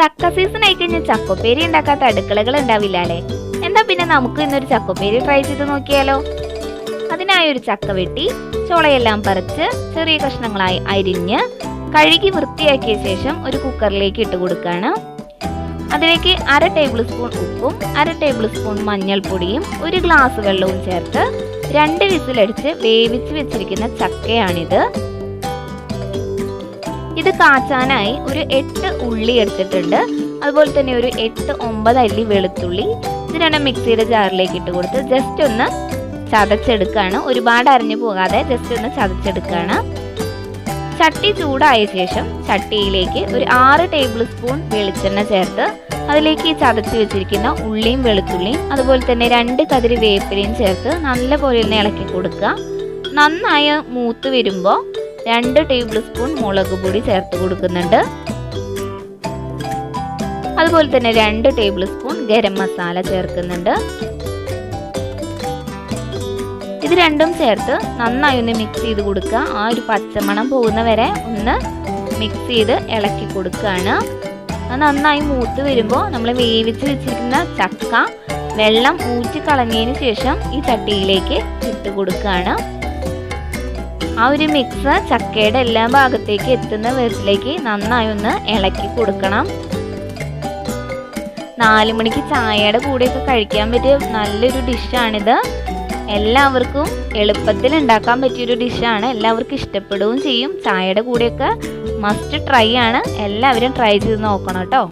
ചക്ക സീസൺ ആയി കഴിഞ്ഞാൽ ചക്കപ്പേരി ഉണ്ടാക്കാത്ത അടുക്കളകൾ ഉണ്ടാവില്ല അല്ലേ? എന്താ പിന്നെ നമുക്ക് ഇന്നൊരു ചക്കപ്പേരി ട്രൈ ചെയ്ത് നോക്കിയാലോ? അതിനായി ഒരു ചക്ക വെട്ടി ചോളയെല്ലാം പറിച്ച് ചെറിയ കഷ്ണങ്ങളായി അരിഞ്ഞ് കഴുകി വൃത്തിയാക്കിയ ശേഷം ഒരു കുക്കറിലേക്ക് ഇട്ട് കൊടുക്കുകയാണ് അതിലേക്ക് അര ടേബിൾ സ്പൂൺ ഉപ്പും അര ടേബിൾ സ്പൂൺ മഞ്ഞൾപ്പൊടിയും ഒരു ഗ്ലാസ് വെള്ളവും ചേർത്ത് രണ്ട് വിസിലടിച്ച് വേവിച്ച് വെച്ചിരിക്കുന്ന ചക്കയാണിത്. ഇത് കാച്ചാനായി ഒരു എട്ട് ഉള്ളി എടുത്തിട്ടുണ്ട്. അതുപോലെ തന്നെ ഒരു എട്ട് ഒമ്പത് അല്ലി വെളുത്തുള്ളി. ഇത് രണ്ടും മിക്സിയുടെ ജാറിലേക്ക് ഇട്ട് കൊടുത്ത് ജസ്റ്റ് ഒന്ന് ചതച്ചെടുക്കുകയാണ് ഒരുപാട് അരിഞ്ഞു പോകാതെ ജസ്റ്റ് ഒന്ന് ചതച്ചെടുക്കുകയാണ് ചട്ടി ചൂടായ ശേഷം ചട്ടിയിലേക്ക് ഒരു ആറ് ടേബിൾ സ്പൂൺ വെളിച്ചെണ്ണ ചേർത്ത് അതിലേക്ക് ഈ ചതച്ച് വെച്ചിരിക്കുന്ന ഉള്ളിയും വെളുത്തുള്ളിയും അതുപോലെ തന്നെ രണ്ട് കതിരി വേപ്പിലയും ചേർത്ത് നല്ലപോലെ ഒന്ന് ഇളക്കി കൊടുക്കുക. നന്നായി മൂത്ത് വരുമ്പോൾ രണ്ട് ടേബിൾ സ്പൂൺ മുളക് പൊടി ചേർത്ത് കൊടുക്കുന്നുണ്ട്. അതുപോലെ തന്നെ രണ്ട് ടേബിൾ സ്പൂൺ ഗരം മസാല ചേർക്കുന്നുണ്ട്. ഇത് രണ്ടും ചേർത്ത് നന്നായി ഒന്ന് മിക്സ് ചെയ്ത് കൊടുക്കുക. ആ ഒരു പച്ചമണം പോകുന്ന വരെ ഒന്ന് മിക്സ് ചെയ്ത് ഇളക്കി കൊടുക്കുകയാണ്. അത് നന്നായി മൂത്ത് വരുമ്പോൾ നമ്മൾ വേവിച്ച് വെച്ചിരിക്കുന്ന ചക്ക വെള്ളം ഊറ്റി കളഞ്ഞതിന് ശേഷം ഈ ചട്ടിയിലേക്ക് ഇട്ട് കൊടുക്കുകയാണ്. ആ ഒരു മിക്സ് ചക്കയുടെ എല്ലാ ഭാഗത്തേക്ക് എത്തുന്ന വിധത്തിലേക്ക് നന്നായി ഒന്ന് ഇളക്കി കൊടുക്കണം. നാല് മണിക്ക് ചായയുടെ കൂടെയൊക്കെ കഴിക്കാൻ പറ്റിയ നല്ലൊരു ഡിഷാണിത് എല്ലാവർക്കും എളുപ്പത്തിൽ ഉണ്ടാക്കാൻ പറ്റിയൊരു ഡിഷാണ് എല്ലാവർക്കും ഇഷ്ടപ്പെടുകയും ചെയ്യും. ചായയുടെ കൂടെയൊക്കെ മസ്റ്റ് ട്രൈ ആണ്. എല്ലാവരും ട്രൈ ചെയ്ത് നോക്കണം കേട്ടോ.